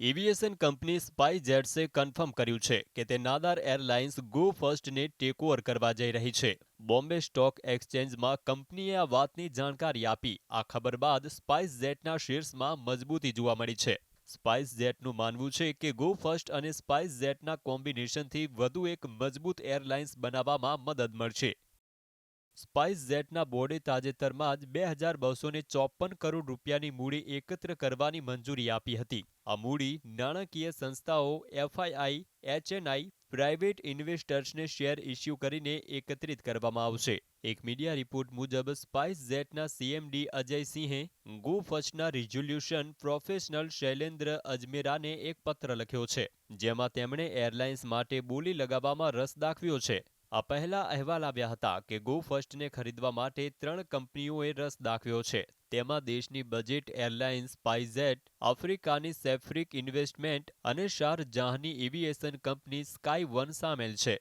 Aviation company સ્પાઈ જેટ્સે confirm કર્યું છે કે તે નાદાર એરલાઇન્સ ગો ફર્સ્ટને ટેકઓવર કરવા જઈ રહી છે. બોમ્બે સ્ટોક એક્સચેન્જમાં કંપનીએ આ વાતની જાણકારી આપી. આ ખબર બાદ સ્પાઇસ જેટના શેર્સમાં મજબૂતી જોવા મળી છે. સ્પાઇસ જેટનું માનવું છે કે ગો ફર્સ્ટ અને સ્પાઇસ જેટના કોમ્બિનેશનથી વધુ એક મજબૂત એરલાઇન્સ બનાવવામાં મદદ મળશે. સ્પાઇસ જેટના બોર્ડે તાજેતરમાં જ બે હજાર બસો ને ચોપન કરોડ રૂપિયાની મૂડી એકત્ર કરવાની મંજૂરી આપી હતી. આ મૂડી નાણાકીય સંસ્થાઓ, એફઆઈઆઈ, એચએનઆઈ, પ્રાઇવેટ ઇન્વેસ્ટર્સને શેર ઇસ્યુ કરીને એકત્રિત કરવામાં આવશે. એક મીડિયા રિપોર્ટ મુજબ સ્પાઇસ જેટના સીએમડી અજયસિંહે ગો ફર્સ્ટના રિઝોલ્યુશન પ્રોફેશનલ શૈલેન્દ્ર અજમેરાને એક પત્ર લખ્યો છે, જેમાં તેમણે એરલાઇન્સ માટે બોલી લગાવવામાં રસ દાખવ્યો છે. આ પહેલા અહેવાલ આવ્યા હતા કે ગો ફર્સ્ટને ખરીદવા માટે ત્રણ કંપનીઓએ રસ દાખવ્યો છે. તેમાં દેશની બજેટ, એરલાઇન્સ સ્પાઇઝેટ આફ્રિકાની સેફ્રિક ઇન્વેસ્ટમેન્ટ અને શારજાહની એવિએશન કંપની સ્કાય વન સામેલ છે.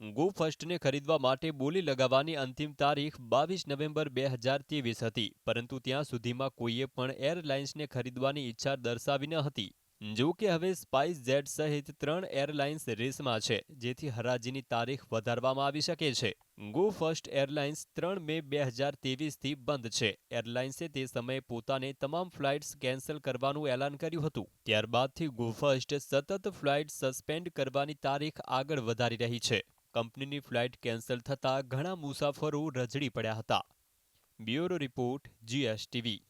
ગો ફર્સ્ટને ખરીદવા માટે બોલી લગાવવાની અંતિમ તારીખ બાવીસ નવેમ્બર બે હજાર ત્રેવીસ હતી, પરંતુ ત્યાં સુધીમાં કોઈએ પણ એરલાઇન્સને ખરીદવાની ઈચ્છા દર્શાવી ન હતી. જો કે હવે સ્પાઇસ જેટ સહિત ત્રણ એરલાઇન્સ રેસમાં છે, જેથી હરાજીની તારીખ વધારવામાં આવી શકે છે. ગો ફર્સ્ટ એરલાઇન્સ ત્રણ મે બે હજાર તેવીસથી બંધ છે. એરલાઇન્સે તે સમયે પોતાને તમામ ફ્લાઇટ્સ કેન્સલ કરવાનું એલાન કર્યું હતું. ત્યારબાદથી ગો ફર્સ્ટ સતત ફ્લાઇટ સસ્પેન્ડ કરવાની તારીખ આગળ વધારી રહી છે. કંપનીની ફ્લાઇટ કેન્સલ થતાં ઘણા મુસાફરો રજડી પડ્યા હતા. Bureau report, GSTV.